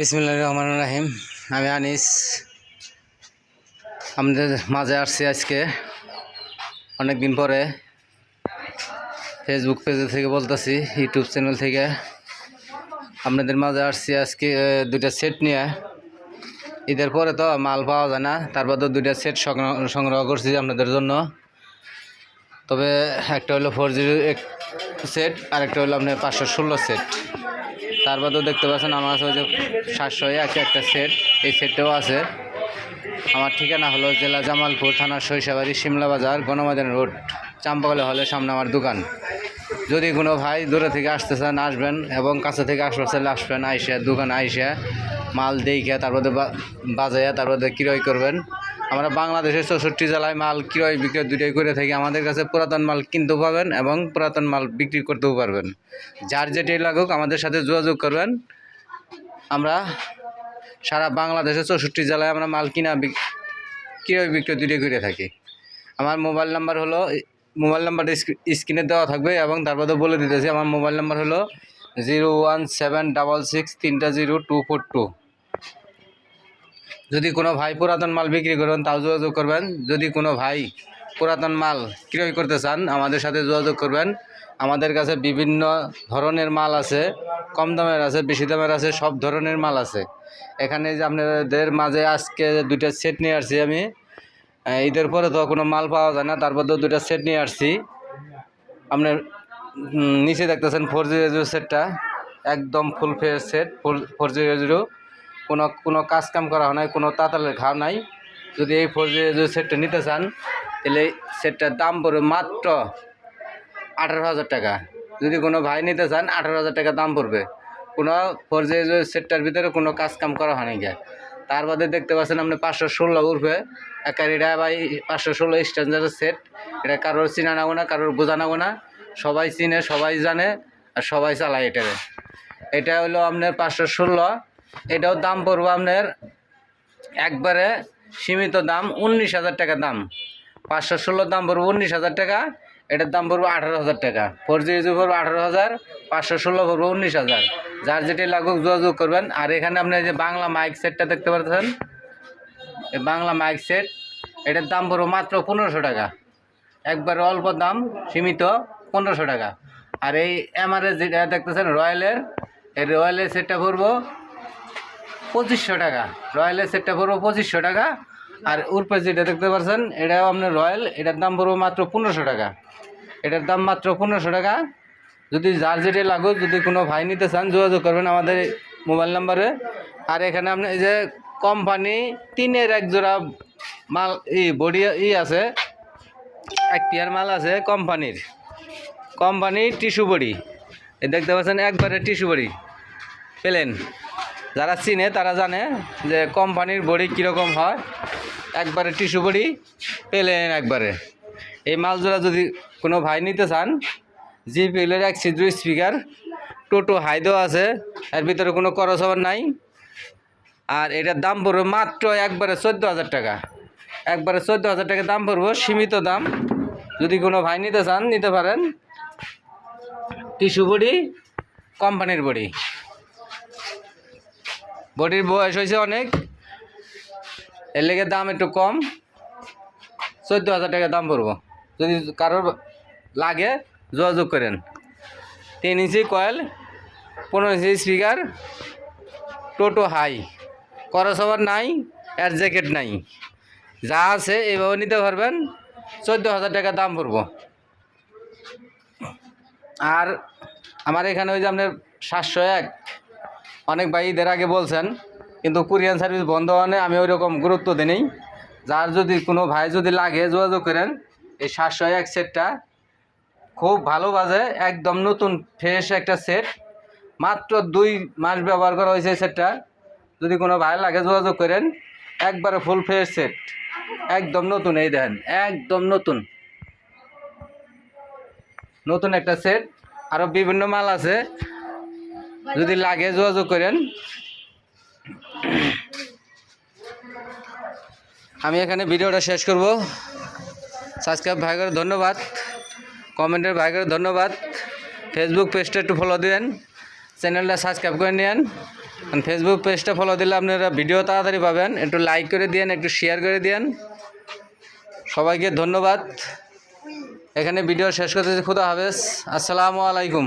বিসমুল্লাহ রহমান রাহিম। আমি আনিস। আমাদের মাঝে আসছি আজকে। অনেক দিন পরে ফেসবুক পেজ থেকে বলতেছি ইউটিউব চ্যানেল থেকে। আপনাদের মাঝে আসছি আজকে দুইটা সেট নিয়ে। ঈদের পরে তো মাল পাওয়া যায় না, তারপর তো দুইটা সেট সংগ্রহ করছি আপনাদের জন্য। তবে একটা হলো ফোর জিরো এক সেট আর একটা হলো আপনার পাঁচশো ষোলো সেট তার বাদেও দেখতে পাচ্ছেন আমার কাছে ওই যে সাতশো আছে একটা সেট এই সেটটাও আছে। আমার ঠিকানা হলো জেলা জামালপুর থানা সরিষাবাড়ি শিমলা বাজার গণমাদান রোড চাম্পাকলে হলের সামনে আমার দোকান। যদি কোনো ভাই দূরে থেকে আসতে চান, আসবেন এবং কাছে থেকে আসবে চাইলে আসবেন, আইসা, দোকান আইসা, মাল দেখে তারপরে বাজাইয়া তারপরে ক্রয় করবেন। আমরা বাংলাদেশের চৌষট্টি জেলায় মাল ক্রয়, বিক্রয় দুটোই করে থাকি। আমাদের কাছে পুরাতন মাল কিনতেও পাবেন এবং পুরাতন মাল বিক্রি করতেও পারবেন। যার যেটাই লাগুক, আমাদের সাথে যোগাযোগ করবেন। আমরা সারা বাংলাদেশের চৌষট্টি জেলায় আমরা মাল কিনা ক্রয়, বিক্রয় দুটোই করে থাকি। আমার মোবাইল নাম্বার হলো, মোবাইল নাম্বারটা স্ক্রিনে দেওয়া থাকবে এবং তারপরে বলে দিতেছি, আমার মোবাইল নাম্বার হলো zero one seven double six তিনটা জিরো টু ফোর টু। যদি কোনো ভাই পুরাতন মাল বিক্রি করবেন তাও যোগাযোগ করবেন। যদি কোনো ভাই পুরাতন মাল ক্রয় করতে চান, আমাদের সাথে যোগাযোগ করবেন। আমাদের কাছে বিভিন্ন ধরনের মাল আছে, কম দামের আছে, বেশি দামের আছে, সব ধরনের মাল আছে। এখানে যে আপনাদের মাঝে আজকে দুইটা সেট নিয়ে আসছি আমি। ঈদের পরে তো কোনো মাল পাওয়া যায় না, তারপর তো দুইটা সেট নিয়ে আসছি। আপনার নিচে দেখতেছেন ফোর জিরো জিরো সেটটা একদম full fair set four four zero zero কোনো কোনো কাজ কাম করা হয় নাই, কোনো তাতালের ঘাও নাই। যদি এই ফোর জিরো সেটটা নিতে চান, তাহলে সেটটার দাম পড়বে মাত্র আঠারো হাজার টাকা। যদি কোনো ভাই নিতে চান, আঠারো হাজার টাকা দাম পড়বে। কোনো ফোর জিরো সেটটার ভিতরে কোনো কাজ কাম করা হয় নাই তার বাদে দেখতে পাচ্ছেন আপনি পাঁচশো ষোলো উঠবে একার এটা ভাই পাঁচশো ষোলো স্ট্যান্ডার্ডের সেট এটা কারোর চিনা নাগো না, কারোর বোঝা নাগো না। সবাই চিনে, সবাই জানে, আর সবাই চালায় এটারে। এটা হলো আপনার পাঁচশো ষোলো। এটাও দাম পড়ব আপনার একবারে সীমিত দাম উনিশ হাজার টাকা দাম। পাঁচশো ষোলো দাম পড়ব উনিশ হাজার টাকা, এটার দাম পড়ব আঠারো হাজার টাকা। ফোর জি ইউজি পড়ব আঠারো হাজার, পাঁচশো ষোলো পড়ব উনিশ হাজার। যার যেটি লাগুক যোগাযোগ করবেন। আর এখানে আপনি যে বাংলা মাইক সেটটা দেখতে পাচ্ছেন, এই বাংলা মাইক সেট এটার দাম পড়ব মাত্র পনেরোশো টাকা। একবারে অল্প দাম, সীমিত পনেরোশো টাকা। আর এই এমআরএস যেটা দেখতেছেন রয়্যালের, এই রয়্যালের সেটটা পড়ব পঁচিশশো টাকা। রয়্যালের সেটটা পড়ব পঁচিশশো টাকা। আর উর্পে যেটা দেখতে পাচ্ছেন, এটাও আপনার রয়্যাল, এটার দাম পড়ব মাত্র পনেরোশো টাকা। এটার দাম মাত্র পনেরোশো টাকা। যদি যার যেটা লাগুক, যদি কোনো ভাই নিতে চান, যোগাযোগ করবেন আমাদের মোবাইল নাম্বারে। আর এখানে আপনি এই যে কোম্পানি তিনের এক জোড়া মাল, ই, বডি, ই আছে। এক পেয়ার মাল আছে কোম্পানির। কোম্পানির টিস্যু বড়ি। দেখতে পাচ্ছেন, একবারে টিস্যু বড়ি। পেলেন। যারা চিনে তারা জানে যে কোম্পানির বড়ি কীরকম হয়। একবারে টিস্যু বড়ি পেলেন একবারে। এই মালজোড়া যদি কোনো ভাই নিতে চান জি পিলের এক ছিদ্র স্পিকার, টোটো, হাইদো আছে, এর ভিতরে কোনো খরচ হবার নাই। আর এটার দাম পড়বে মাত্র একবারে চোদ্দ হাজার টাকা। একবারে চোদ্দ হাজার টাকা দাম পড়ব, সীমিত দাম। যদি কোনো ভাই নিতে চান, নিতে পারেন। টিস্যু বডি, কোম্পানির বডি। বডির বয়স হয়েছে অনেক। এর লেগে দাম একটু কম। চোদ্দ হাজার টাকা দাম পড়ব। যদি কারোর লাগে যোগাযোগ করেন। তিন ইঞ্চি কয়েল, পনেরো ইঞ্চি স্পিকার, টোটো হাই। করস ওভার নাই এর জ্যাকেট নাই। যা আছে এইভাবে নিতে পারবেন। চোদ্দ হাজার টাকা দাম পড়ব। আর আমার এখানে ওই যে আপনার সাতশো এক। অনেক ভাই ঈদের আগে বলছেন, কিন্তু কুরিয়ান সার্ভিস বন্ধ হওয়ানে আমি ওই রকম গুরুত্ব দিই। যার যদি কোনো ভাই যদি লাগে যোগাযোগ করেন, এই সাতশো এক সেটটা খুব ভালো বাজে, একদম নতুন ফ্রেশ একটা সেট। মাত্র দুই মাস ব্যবহার করা হয়েছে সেটটা। যদি কোনো ভাই লাগে যোগাযোগ করেন, একবারে ফুল ফ্রেশ সেট। একদম নতুন, এই দেখেন, একদম নতুন। নতুন একটা সেট। আরও বিভিন্ন মাল আছে। যদি লাগে যোগাযোগ করেন। আমি এখানে ভিডিওটা শেষ করব। সাবস্ক্রাইব ভাই করে ধন্যবাদ। কমেন্টের ভাই করে ধন্যবাদ। ফেসবুক পেজটা একটু ফলো দিবেন। চ্যানেলটা সাবস্ক্রাইব করে নেন ফেসবুক পেজটা ফলো দিলে আপনারা ভিডিও তাড়াতাড়ি পাবেন। একটু লাইক করে দিন একটু শেয়ার করে দিন সবাইকে ধন্যবাদ। এখানে ভিডিও শেষ করতেছি। খুদা হাফেজ। আসসালামু আলাইকুম।